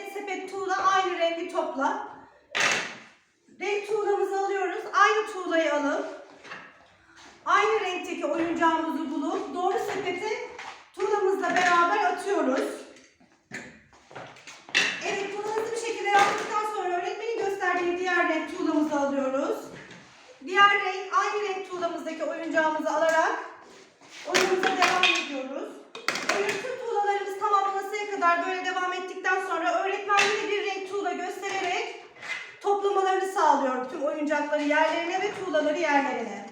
ve sepet tuğla aynı rengi topla. Renk tuğlamızı alıyoruz. Aynı tuğlayı alıp aynı renkteki oyuncağımızı bulup doğru sepete tuğlamızla beraber atıyoruz. Evet bunu hızlı bir şekilde yaptıktan sonra öğretmenin gösterdiği diğer renk tuğlamızı alıyoruz. Diğer renk aynı renk tuğlamızdaki oyuncağımızı alarak oyunumuza devam ediyoruz. Oyun tüm tuğlalarımız tamamlanasıya kadar böyle devam ettikten sonra öğretmen yine bir renk tuğla göstererek toplamalarını sağlıyor tüm oyuncakları yerlerine ve tuğlaları yerlerine.